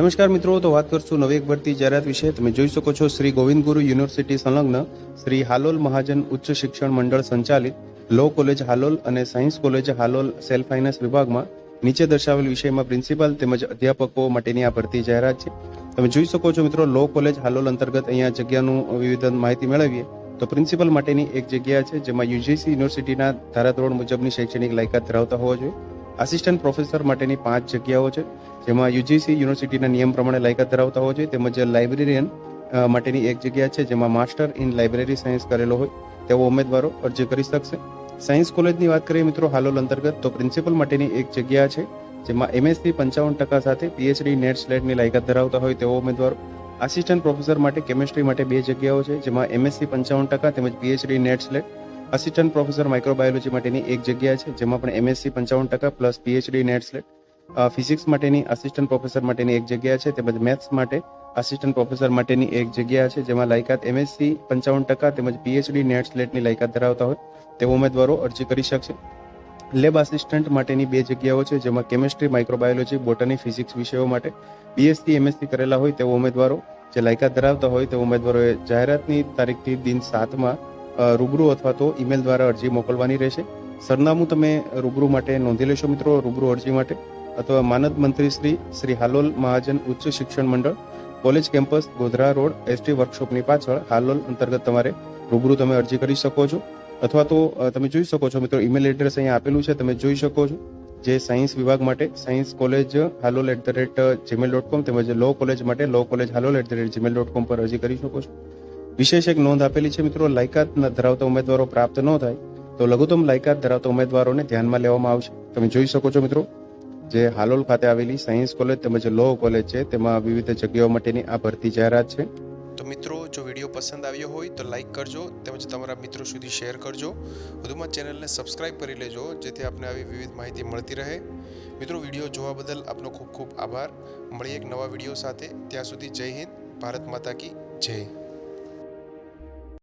નમસ્કાર મિત્રો, તો વાત કરશું નવી એક ભરતી જાહેરાત વિશે. તમે જોઈ શકો છો, શ્રી ગોવિંદ ગુરુ યુનિવર્સિટી સંલગ્ન શ્રી હાલોલ મહાજન ઉચ્ચ શિક્ષણ મંડળ સંચાલિત લો કોલેજ હાલોલ અને science college Halol self finance વિભાગમાં નીચે દર્શાવેલ વિષયમાં પ્રિન્સિપાલ તેમજ અધ્યાપકો માટેની આ ભરતી જાહેરાત છે. તમે જોઈ શકો છો મિત્રો, લો કોલેજ હાલોલ અંતર્ગત અહીંયા જગ્યાનું વિવિધ માહિતી મેળવીએ. તો પ્રિન્સિપલ માટેની એક જગ્યા છે, જેમાં યુજીસી યુનિવર્સિટીના ધારાધોરણ મુજબની શૈક્ષણિક લાયકાત ધરાવતા હોવા જોઈએ. આસિસ્ટન્ટ પ્રોફેસર માટેની પાંચ જગ્યાઓ છે, જેમાં યુજીસી યુનિવર્સિટીના નિયમ પ્રમાણે લાયકાત ધરાવતા હોય છે, તેમજ લાઇબ્રેરિયન માટેની એક જગ્યા છે, જેમાં માસ્ટર ઇન લાઇબ્રેરી સાયન્સ કરેલો હોય તેવો ઉમેદવારો અરજી કરી શકશે. સાયન્સ કોલેજની વાત કરીએ મિત્રો હાલોલ અંતર્ગત, તો પ્રિન્સિપલ માટેની એક જગ્યા છે, જેમાં એમએસસી પંચાવન ટકા સાથે પીએચડી નેટ સ્લેટની લાયકાત ધરાવતા હોય તેવો ઉમેદવારો. આસિસ્ટન્ટ પ્રોફેસર માટે કેમિસ્ટ્રી માટે બે જગ્યાઓ છે, જેમાં એમએસસી પંચાવન ટકા તેમજ PhD NET SLET assistant professor microbiology માટેની એક જગ્યા છે, જેમાં પણ એમએસસી પંચાવન ટકા plus PhD NET SLET physics માટેની આસિસ્ટન્ટ પ્રોફેસર માટેની એક જગ્યા છે, તેમજ મેથ્સ માટે આસિસ્ટન્ટ પ્રોફેસર માટેની એક જગ્યા છે, જેમાં લાયકાત એમએસસી પંચાવન ટકા તેમજ પીએચડી નેટ સ્લેટની લાયકાત ધરાવતા હોય તેવા ઉમેદવારો અરજી કરી શકશે. લેબ આસિસ્ટન્ટ માટેની બે જગ્યાઓ છે, જેમાં કેમિસ્ટ્રી માઇક્રોબાયોલોજી બોટની ફિઝિક્સ વિષયો માટે બીએસસી એમએસસી કરેલા હોય તેવા ઉમેદવારો જે લાયકાત ધરાવતા હોય તે ઉમેદવારોએ જાહેરાતની તારીખથી દિન સાતમાં રૂબરૂ અથવા તો ઈમેલ દ્વારા અરજી મોકલવાની રહેશે. સરનામું તમે રૂબરૂ માટે નોંધી લેશો મિત્રો, રૂબરૂ અરજી માટે. અથવા માનદ મંત્રી Shri Shri Halol Mahajan Uchch Shikshan Mandal, college campus, Godhra road ST વર્કશોપની પાછળ હાલોલ અંતર્ગત તમારે રૂબરૂ તમે અરજી કરી શકો છો. અથવા તો તમે જોઈ શકો છો મિત્રો ઈમેલ એડ્રેસ અહીંયા આપેલું છે, તમે જોઈ શકો છો. જે સાયન્સ વિભાગ માટે, science college Halol at the rate Gmail dot com તેમજ લો કોલેજ માટે law college Halol at the rate Gmail dot com પર અરજી કરી શકો છો. વિશેષ એક નોંધ આપેલી છે મિત્રો, લાયકાત ધરાવતા ઉમેદવારો પ્રાપ્ત ન થાય તો લઘુત્તમ લાયકાત ધરાવતા ઉમેદવારોને ધ્યાનમાં લેવામાં આવશે. તમે જોઈ શકો છો મિત્રો, જે હાલોલ ખાતે આવેલી સાયન્સ કોલેજ તેમજ લો કોલેજ છે, તેમાં વિવિધ જગ્યાઓ માટેની આ ભરતી જાહેરાત છે. તો મિત્રો, જો વીડિયો પસંદ આવ્યો હોય તો લાઇક કરજો તેમજ તમારા મિત્રો સુધી શેર કરજો. વધુમાં ચેનલને સબસ્ક્રાઇબ કરી લેજો, જેથી આપને આવી વિવિધ માહિતી મળતી રહે. મિત્રો, વીડિયો જોવા બદલ આપનો ખૂબ ખૂબ આભાર. મળીએ એક નવા વીડિયો સાથે. ત્યાં સુધી જય હિન્દ, ભારત માતા કી જય.